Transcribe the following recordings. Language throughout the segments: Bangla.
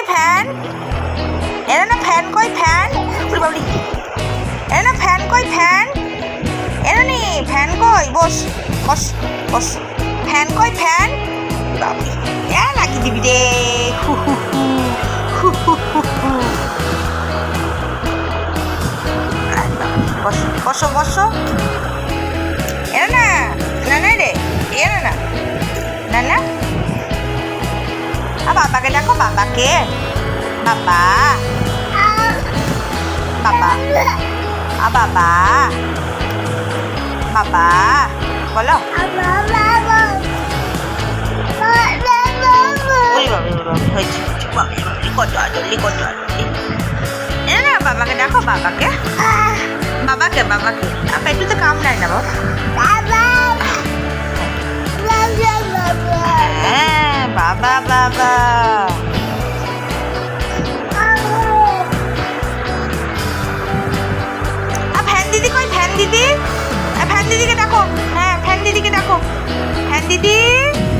কই ফ্যান? এনে না ফ্যান কই ফ্যান? বাবরি এনে না ফ্যান কই ফ্যান? এনে নি, ফ্যান কই? Boss boss boss. ফ্যান কই ফ্যান? বাবরি এ লাগি দিবি রে? হু হু হু হু হু হু বসো বসো এনে না না না রে? এনে না না না। বাবাকে দেখো, বাবাকে। বাবা। বাবা। আ, বাবা। বাবা। বলো। বাবাকে দেখো, বাবাকে। বাবাকে বাবাকে। আপা একটু তো কামড়ায় না, বাবা। হ্যাঁ বাবা বাবা। দিদি?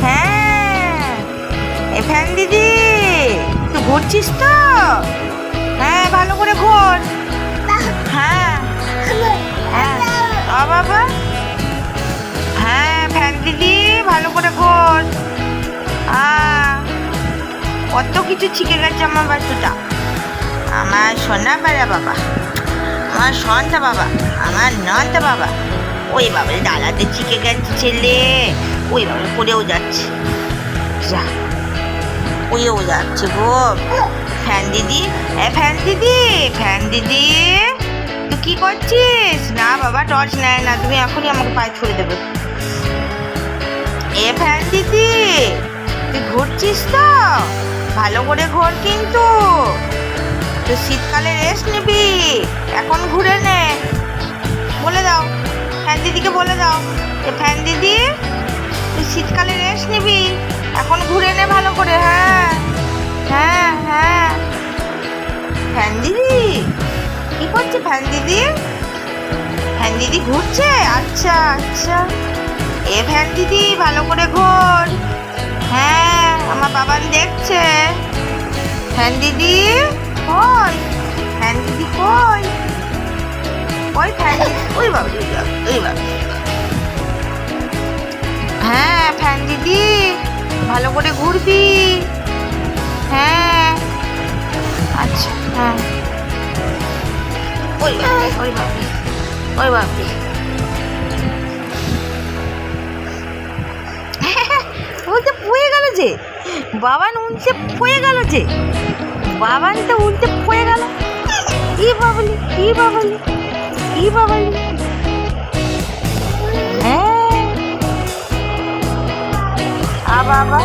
হ্যাঁ। এ ফ্যান দিদি তুই ঘুরছিস তো? হ্যাঁ ভালো করে ঘোর। হ্যাঁ। হ্যাঁ। বাবা। হ্যাঁ ফ্যান দিদি, ভালো করে ঘোর। কত কিছু শিখে গেছে আমার বাচ্চাটা। আমার সোনা বেড়া বাবা। আমার সন্তা বাবা। আমার নন্তা বাবা। ওই বাবা ডালাতে চিকে গেছে, ছেলে। ওই বাবা, পড়েও যাচ্ছে। যা, পড়েও যাচ্ছে গো। ফ্যান দিদি, এ ফ্যান দিদি ফ্যান দিদি, তুই কি করছিস? না বাবা, টর্চ নেয় না, তুমি এখনই আমাকে পায়ে ছুড়ে দেবে। এ ফ্যান দিদি, তুই ঘুরছিস তো? ভালো করে ঘোর কিন্তু। তুই শীতকালে রেস্ট নিবি, এখন ঘুরে নে। বলে দাও, ফ্যান দিদিকে বলে দাও। যে ফ্যান দিদি তুই শীতকালে রেস্ট নিবি? এখন ঘুরে নে ভালো করে হ্যাঁ। হ্যাঁ হ্যাঁ। ফ্যান দিদি? কি করছে ফ্যান দিদি? ফ্যান দিদি ঘুরছে? আচ্ছা আচ্ছা। এ ফ্যান দিদি, ভালো করে ঘোর। হ্যাঁ আমার বাবান দেখছে। ফ্যান দিদি, কই? ফ্যান দিদি কই? কই ফ্যান দিদি, ওই বাবা ওই বাবা ওই বাবা। হ্যাঁ ফ্যান দিদি, ভালো করে ঘুরবি। হ্যাঁ। আচ্ছা হ্যাঁ। ওই ওই বাবা ওই বাবা বলতে পড়ে গেল যে। বাবান উনতে পড়ে গেল যে। বাবান তো উল্টে পড়ে গেল। কি বাবলি কি বাবলি কি বাবলি বাবা।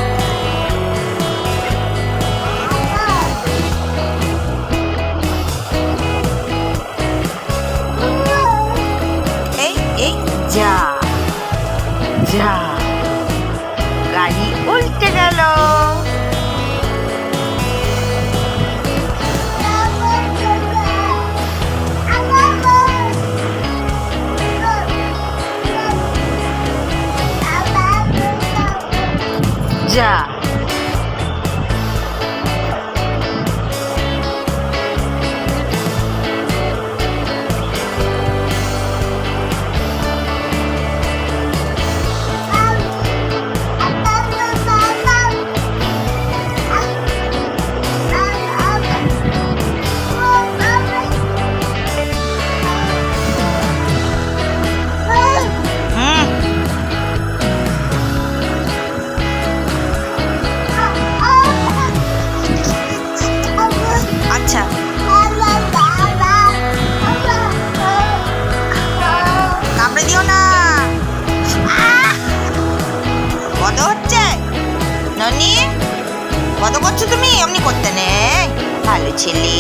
এমনি করতে নেই ভালো ছেলে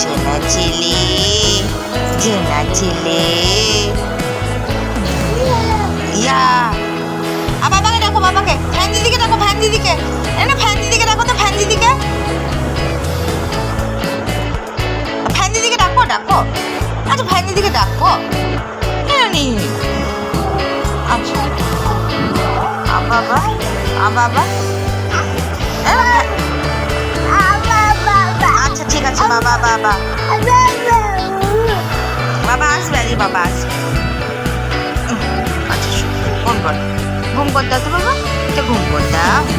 চেনা ছেলে চেনা ছেলে ইয়া আ বাবাকে ডাকো বাবাকে ফ্যান দিদিকে ডাকো ফ্যান দিদিকে না ফ্যান দিদিকে ডাকো তো ফ্যান দিদিকে ফ্যান দিদিকে ডাকো ডাকো আচ্ছা ফ্যান দিদিকে ডাকো আচ্ছা আ বাবা আ বাবা বাবা বাবা বাবা আসবে আরে বাবা আসবে উম, আচ্ছা শু, ঘুম কর ঘুম কর দাও তো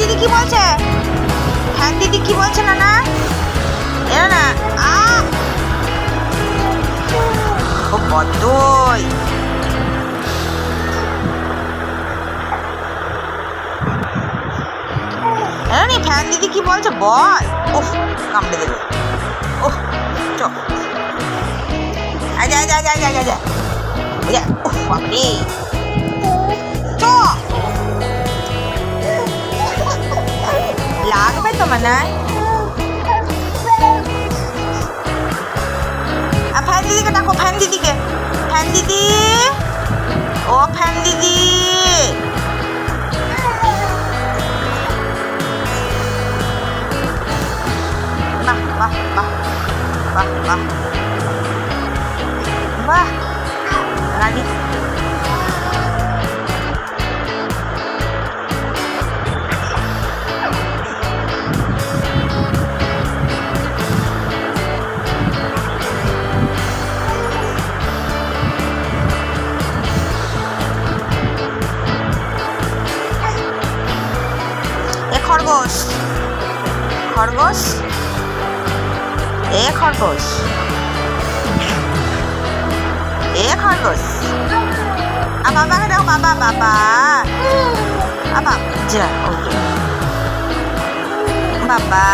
দিদি কি বলছে? ফ্যান দিদি কি বলছে না। না এরা না আ রানি ফ্যান দিদি কি বলছে? বল। উফ, কামড়ে দেবে উফ, চ। আজা আজা আজা আজা আজা আজা উফ, বাপরে। লাগবে তো মনে হয় আর ফ্যান দিদিকে ডাকো ফ্যান দিদিকে ফ্যান দিদি ও ফ্যান দিদি খরগোশ? এ খরগোশ। এ খরগোশ। আ বাবাকে দেখো বাবা বাবা। যা বাবা।